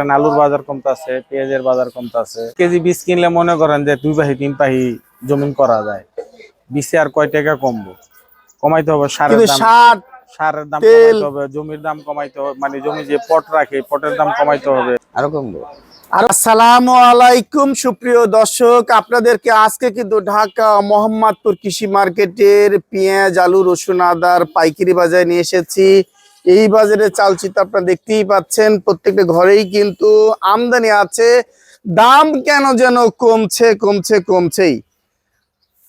কারণ আলুর বাজার কমতাছে পেঁয়াজের বাজার কমতাছে। কেজি বীজ কিনলে মনে করেন যে দুই পাহি তিন পাহি জমিন করা যায়। বীজে আর কয় টাকা কমবো? কমাইতে হবে সারের দাম। সারের দাম কমাইতে হবে জমির দাম কমাইতে হবে মানে জমি যে পট রাখে পটের দাম কমাইতে হবে। আরও কমবো। আর আসসালামু আলাইকুম সুপ্রিয় দর্শক। আপনাদেরকে আজকে কিন্তু ঢাকা মোহাম্মদপুর কৃষি মার্কেটের পেঁয়াজ আলু রসুন আদার পাইকারি বাজারে নিয়ে এসেছি। এই বাজারে চালচিত্র আপনারা দেখতেই পাচ্ছেন প্রত্যেকটা ঘরেই কিন্তু আমদানি আছে। দাম কেন যেন কমছে কমছে কমছেই।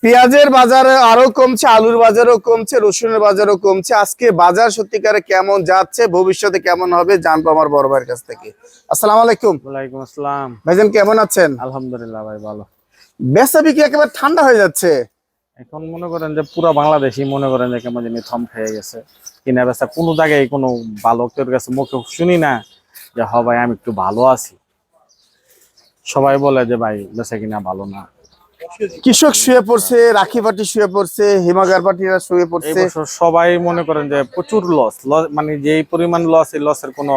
পেঁয়াজের বাজারে আরও কমছে আলুর বাজারও কমছে রসুনের বাজারও কমছে। আজকে বাজার সত্যিকারে কেমন যাচ্ছে ভবিষ্যতে কেমন হবে জানব আমার বড় ভাইয়ের কাছ থেকে। আসসালাম আলাইকুম। ওয়ালাইকুম আসসালাম। ভাইজান কেমন আছেন? আলহামদুলিল্লাহ ভাই ভালো। বেচা বিক্রি একেবারে ঠান্ডা হয়ে যাচ্ছে। এখন মনে করেন যে পুরো বাংলাদেশই মনে করেন যে কেমন জানি থম খেয়ে গেছে। কিনা বেচা কোনো জায়গায় কোনো ভালো কেউ কাছে মুখে শুনি না যে হ ভাই আমি একটু ভালো আছি। সবাই বলে যে ভাই বেচা কিনা ভালো না। কৃষক শুয়ে পড়ছে রাখি পাটি শুয়ে পড়ছে হিমাগার পাটিরা শুয়ে পড়ছে। সবাই মনে করেন যে প্রচুর লস মানে যেই পরিমাণ লস এই লসের কোনো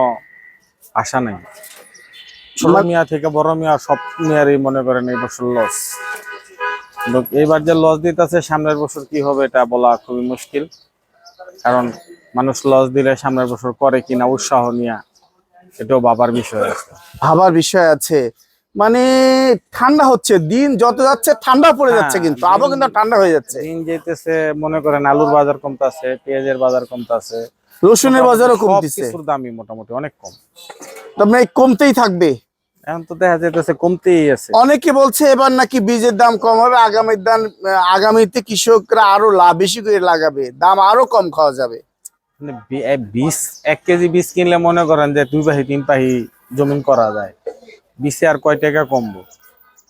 আশা নাই। ছোট মিয়া থেকে বড় মিয়া সব মিয়ারই মনে করেন এই বছর লস এইবার যে লস দিতেছে সামনের বছর কি হবে এটা বলা খুবই মুশকিল। কারণ মানুষ লস দিলে সামনের বছর করে কিনা উৎসাহ নিয়ে এটাও বাবার বিষয় আছে। ভাবার বিষয় আছে। মানে ঠান্ডা হচ্ছে দিন যত যাচ্ছে ঠান্ডা পড়ে যাচ্ছে হ্যাঁ, কিন্তু। আবহাওয়া কিন্তু ঠান্ডা হয়ে যাচ্ছে। দিন যেতেছে মনে করেন আলুর বাজার কমতাছে পেঁয়াজের বাজার কমতাছে। রসুনের বাজারও কমতেছে। দামই মোটামুটি অনেক কম। মানে কমতেই থাকবে। এখন তো দেখা যাইতেছে কমতেই আছে। অনেকে বলছে এবার নাকি বীজের দাম কম হবে দাম আগামীতে কৃষকরা আরও লাভ বেশি করে লাগাবে দাম আরও কম খাওয়া যাবে। মানে বীজ এক কেজি বীজ কিনলে মনে করেন যে দুই পাহি তিন পাহি জমিন করা যায়। বীজে আর কয় টাকা কমবো?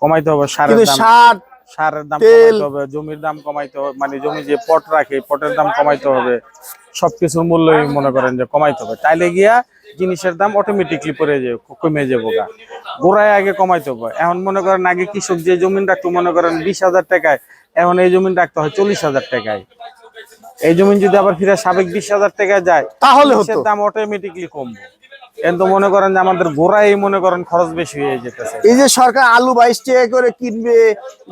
কমাইতে হবে সারের দাম সার সারের দাম কমাইতে হবে জমির দাম কমাইতে হবে মানে জমি যে পট রাখে পটের দাম কমাইতে হবে সবকিছুর মূল্যই মনে করেন যে কমাইতে হবে। তাইলে গিয়া জিনিসের দাম অটোমেটিকলি পড়ে যাবে কমে যাব গা। গোড়ায় আগে কমাইতে হবে। এখন মনে করেন আগে কৃষক যে জমিন রাখতো মনে করেন বিশ হাজার টাকায় এখন এই জমিন রাখতে হয় চল্লিশ হাজার টাকায়। এই জমিন যদি আবার ফিরে সাবেক বিশ হাজার টাকায় যায় তাহলে দাম অটোমেটিকলি কমবে। কিন্তু মনে করেন যে আমাদের গোড়ায় মনে করেন খরচ বেশি হয়ে যেতেছে। এই যে সরকার আলু বাইশ টাকা করে কিনবে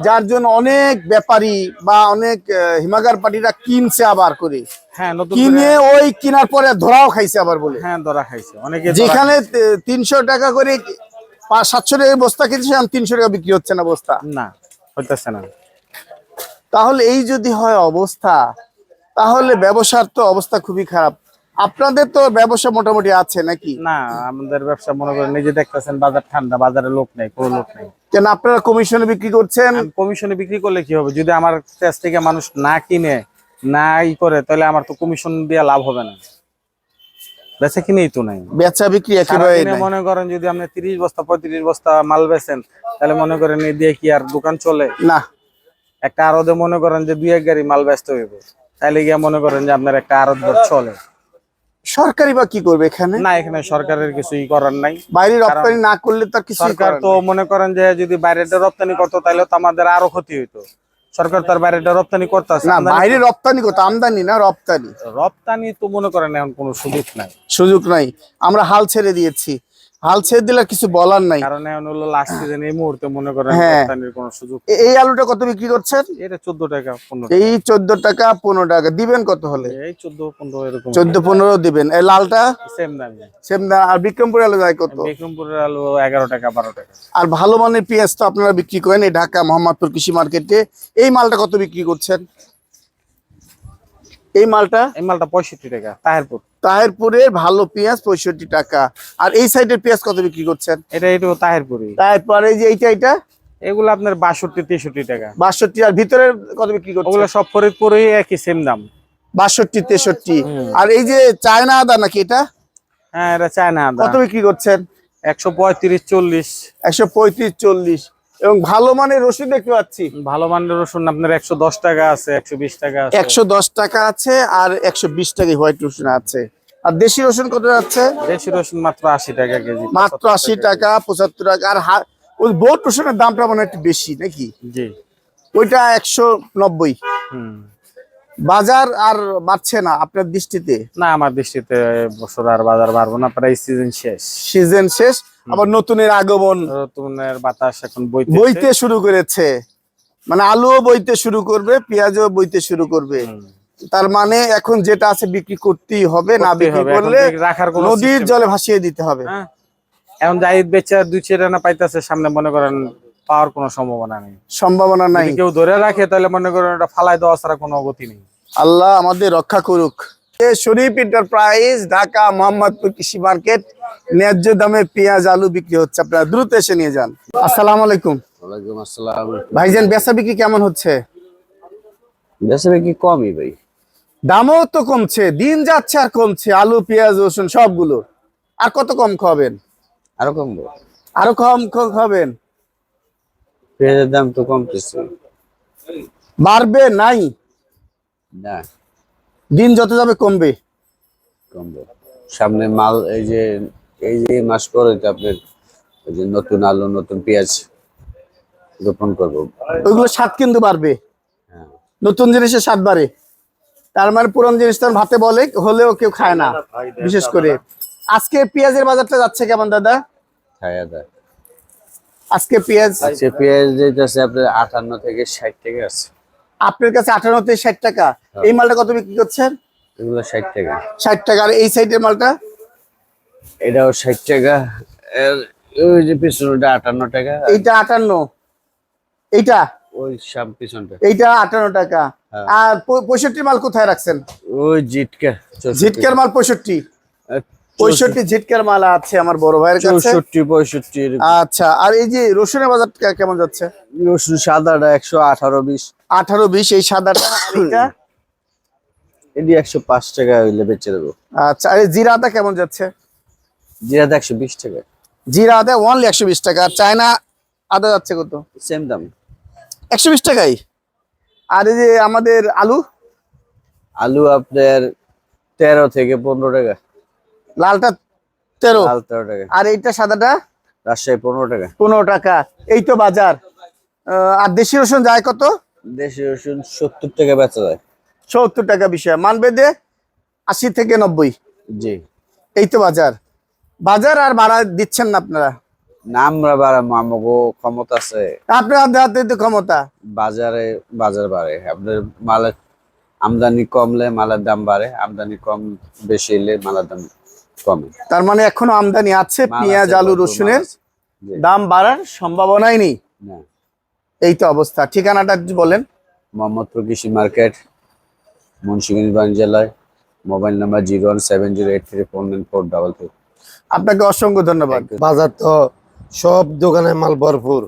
যার জন্য অনেক ব্যাপারী বা অনেক হিমাগার পার্টিরা কিনছে আবার করে। হ্যাঁ কিনে ওই কেনার পরে ধরাও খাইছে আবার বলে। হ্যাঁ ধরা খাইছে। অনেকে যেখানে তিনশো টাকা করে পাঁচ সাতশো টাকা বস্তা কিনছে তিনশো টাকা বিক্রি হচ্ছে না বস্তা। না হইতেছে না। তাহলে এই যদি হয় অবস্থা তাহলে ব্যবসার তো অবস্থা খুবই খারাপ। আপনাদের তো ব্যবসা মোটামুটি আছে নাকি? না আমাদের ব্যবসা মনে করেন নিজে দেখতেছেন বাজার ঠান্ডা বাজারে লোক নেই কোনো লোক নেই। কেন আপনারা কমিশনে বিক্রি করছেন? কমিশনে বিক্রি করলে কি হবে? যদি আমার কাছ থেকে মানুষ না কিনে না ই করে তাহলে আমার তো কমিশন দিয়ে লাভ হবে না। বেচা কিনেই তো নাই। বেচা বিক্রি একেবারে মনে করেন যদি আপনি তিরিশ বস্তা পঁয়ত্রিশ বস্তা মাল বেচেন তাহলে মনে করেন এই দিয়ে কি আর দোকান চলে? না। একটা আরদে মনে করেন যে দুই এক গাড়ি মাল ব্যস্ত হইব। তাইলে গিয়ে মনে করেন যে আপনার একটা আরদ চলে। সরকারি বা কি করবে এখানে? না এখানে সরকারের কিছুই করার নাই। বাইরে রপ্তানি না করলে তার কিছু সরকার তো মনে করেন যে যদি বাইরেটা রপ্তানি করতো তাহলে তো আমাদের আরও ক্ষতি হইতো। সরকার তার বাইরেটা রপ্তানি করতেছে না বাইরে রপ্তানি করতো আমদানি না রপ্তানি। রপ্তানি তো মনে করেন এখন কোনো সুযোগ নাই। সুযোগ নাই। আমরা হাল ছেড়ে দিয়েছি। হাল ছেড়ে দিলে কিছু বলার নাই। কারণ এখন হলো লাস্ট সিজন এই মুহূর্তে মনে করেন হ্যাঁ। রপ্তানির কোনো সুযোগ এই আলুটা কত বিক্রি করছেন? এটা টাকা এই চোদ্দ টাকা পনেরো টাকা। দিবেন কত হলে? এই চোদ্দ পনেরো এরকম। চোদ্দ পনেরো দিবেন। এই লালটা? সেম দামে। সেম দাম। আর বিক্রমপুর আলু যায় কত? বিক্রমপুরের আলু এগারো টাকা বারো টাকা। আর ভালো মানের পেঁয়াজ তো আপনারা বিক্রি করেন এই ঢাকা মোহাম্মদপুর কৃষি মার্কেটে। এই মালটা কত বিক্রি করছেন? এই মালটা? এই মালটা পঁয়ষট্টি টাকা তাহেরপুর। তাহেরপুরের ভালো পেঁয়াজ পঁয়ষট্টি টাকা। আর এই সাইডের পেঁয়াজ কত বিক্রি করছেন? এটা একটু তাহেরপুরি। তারপরে এই যে এইটা এইটা? এগুলো আপনার বাষট্টি তেষট্টি টাকা। বাষট্টি আর ভিতরের কত বিক্রি করছেন? ওগুলো সব ফরিদপুরই একই সেম দাম। বাষট্টি তেষট্টি। আর এই যে চায়না আদা নাকি এটা? হ্যাঁ এটা চায়না আদা। কত বিক্রি করছেন? একশো পঁয়ত্রিশ চল্লিশ। একশো পঁয়ত্রিশ চল্লিশ। এবং ভালো মানের রসুন দেখতে পাচ্ছি। ভালো মানের রসুন আপনার একশো দশ টাকা আছে একশো বিশ টাকা আছে। একশো দশ টাকা আছে আর একশো বিশ টাকা হোয়াইট রসুন আছে। আর দেশি রসুন কত যাচ্ছে? দেশি রসুন মাত্র আশি টাকা কেজি মাত্র আশি টাকা পঁচাত্তর টাকা। আর ওই বোট রসুনের দামটা মানে একটু বেশি নাকি? জি। ওইটা একশো নব্বই। হুম। বাজার আর বাড়ছে না আপনার দৃষ্টিতে? না আমার দৃষ্টিতে বছর আর বাজার বাড়বো না প্রায় সিজন শেষ। সিজন শেষ। আবার নতুনের আগমন। নতুনের বাতাস এখন বইতে বইতে শুরু করেছে। মানে আলুও বইতে শুরু করবে পেঁয়াজও বইতে শুরু করবে। তার মানে এখন যেটা আছে বিক্রি করতেই হবে না বিক্রি করলে নদীর জলে ভাসিয়ে দিতে হবে। হ্যাঁ। এখন জাহিদ বেচা দুই চার আনা পাইতেছে সামনে মনে করেন পাওয়ার কোনো সম্ভাবনা নেই। সম্ভাবনা নাই। কেউ ধরে রাখে তাহলে মনে করেন ওটা ফালাই দেওয়া ছাড়া কোনো অগতি নেই। আল্লাহ আমাদের রক্ষা করুক। শরীফ এন্টারপ্রাইজ ঢাকা মোহাম্মদপুর কৃষি মার্কেট ন্যায্য দামে পেঁয়াজ আলু বিক্রি হচ্ছে। আপনারা দ্রুত এসে নিয়ে যান। আসসালামু আলাইকুম। ভাইজান বেচা বিক্রি কেমন হচ্ছে? বেশি কি কমই ভাই। দামও তো কমছে দিন যাচ্ছে আর কমছে। আলু পেঁয়াজ রসুন সবগুলো। আর কত কম খাবেন? আরও কম আরও কম কম খাবেন। পেঁয়াজের দাম তো কমতেছে। বাড়বে? নাই? না। দিন যত যাবে কমবে। কমবে। সামনে মাল এই যে এই যে মাস পরে তো আপনার এই যে নতুন আলু নতুন পেঁয়াজ রোপণ করব। ওইগুলো স্বাদ কিন্তু বাড়বে। হ্যাঁ। নতুন জিনিসের স্বাদ বাড়ে। তার মানে পুরান জিনিস তার ভাতে বলে হলেও কেউ খায় না বিশেষ করে। আজকে পেঁয়াজের বাজারটা যাচ্ছে কেমন দাদা? খায়া দেয় আজকে পেঁয়াজ আচ্ছা পেঁয়াজ যেতেছে আপনার আটান্ন থেকে ষাট টাকা আছে। আপনার কাছে আঠারো থেকে ষাট টাকা। এই মালটা কত বিক্রি করছেন? এগুলো ষাট টাকা। ষাট টাকা। আর এই সাইডের মালটা? এটাও ষাট টাকা। এর ওই যে পিছনটা আটান্ন টাকা। এইটা আটান্ন। এইটা? ওই সাম পিছনটা। এইটা আটান্ন টাকা। হ্যাঁ। আর পঁয়ষট্টি মাল কোথায় রাখছেন? ওই জিটকা। ঝিটকার মাল পঁয়ষট্টি। আহ, পঁয়ষট্টি ঝিটকার মাল আছে আমার বড় ভাইয়ের কাছে। চৌষট্টি পঁয়ষট্টি এরকম। আচ্ছা আর এই যে রসুনের বাজার কেমন যাচ্ছে? রসুন সাদাটা একশো আঠারো বিশ। আঠারো বিশ এই সাদাটা আর এটি একশো পাঁচ টাকা হইলে বেচে দেবো। আচ্ছা আর এই জিরা কেমন যাচ্ছে? একশো বিশ টাকা। জিরা আদা ওনলি একশো বিশ টাকা আর চায়না আদা যাচ্ছে কত? সেম দাম। একশো বিশ টাকাই। আর এই যে আমাদের আলু? আলু আপনার তেরো থেকে পনেরো টাকা। লালটা তেরো। আর এইটা সাদাটা? রাজশাহী পনেরো টাকা। পনেরো টাকা। এই তো বাজার। আর দেশি রসুন যায় কত? দেশি রসুন সত্তর টাকা বেচা যায়। সত্তর টাকা বিষয়। মানবেদে আশি থেকে নব্বই। জি। এই তো বাজার। বাজার আর ভাড়া দিচ্ছেন না আপনারা? না আমরা বাড়াবো আমাকে ক্ষমতা আছে। আপনার হাতে হাতে তো ক্ষমতা। বাজারে বাজার বাড়ে। আপনার মালের আমদানি কমলে মালের দাম বাড়ে। আমদানি কম বেশি এলে মালের দাম কমে। তার মানে এখনও আমদানি আছে পেঁয়াজ আলু রসুনের দাম বাড়ার সম্ভাবনাই নেই। এই তো অবস্থা। ঠিকানাটা বলেন। মোহাম্মদপুর কৃষি মার্কেট মুন্সিগঞ্জ জেলায়। Mobile number zero one seven zero eight three four nine four double three আপনাকে অসংখ্য ধন্যবাদ। বাজার তো সব দোকানে মাল ভরপুর।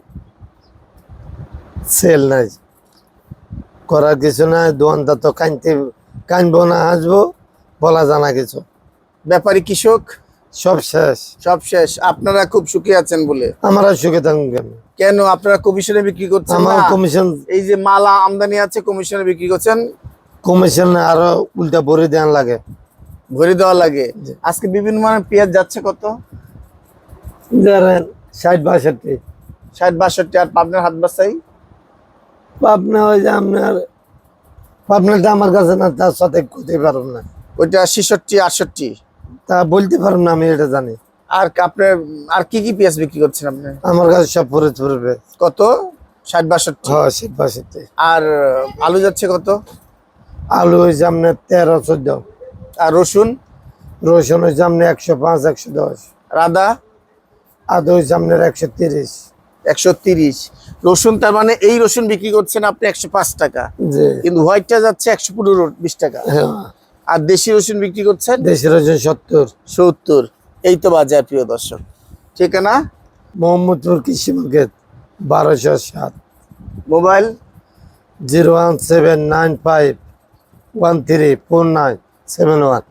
সেল নাই। করার কিছু নাই দোকানদার তো কানতে কানবো না আসব বলা জানা কিছু। ব্যাপারী কৃষক? সব শেষ। সব শেষ। আপনারা খুব সুখী আছেন বলে? আমরা সুখে থাকুন কেন? কেন? আপনারা কমিশনে বিক্রি করছেন আমার কমিশন এই যে মালা আমদানি আছে কমিশনে বিক্রি করছেন? কমিশন আরও উল্টা ভরে দেন লাগে। ভরে দেওয়া লাগে। আজকে বিভিন্ন মানের পেঁয়াজ যাচ্ছে কত? ধরেন ষাট বাষট্টি। ষাট বাষট্টি। আর পাবনার হাত বাসাই পাবনা ওই যে আপনার পাবনাটা আমার কাছে না তার সাথে করতে পারব না। ওইটা ছেষট্টি আটষট্টি। তা বলতে পারব না আমি এটা জানি। আর আপনার আর কি কি পেঁয়াজ বিক্রি করছেন আপনি? আমার কাছে সব পরে পড়বে কত? ষাট বাষট্টি? হ্যাঁ ষাট বাষট্টি। আর আলু যাচ্ছে কত? আলু হয়েছে আপনার তেরো চোদ্দ। আর রসুন? রসুন হয়েছে আপনার একশো পাঁচ একশো দশ। আদা আদা হয়েছে আপনার একশো তিরিশ। একশো তিরিশ। রসুন তার মানে এই রসুন বিক্রি করছেন আপনি একশো পাঁচ টাকা। কিন্তু হোয়াইটটা যাচ্ছে একশো পনেরো বিশ টাকা। হ্যাঁ। আর দেশি রসুন বিক্রি করছেন? দেশি রসুন সত্তর। সত্তর। এই তো বাজার প্রিয় দর্শক। ঠিকানা মোহাম্মদপুর কৃষি মার্কেট বারোশো সাত। Mobile? Zero one seven nine five one three four nine seven one.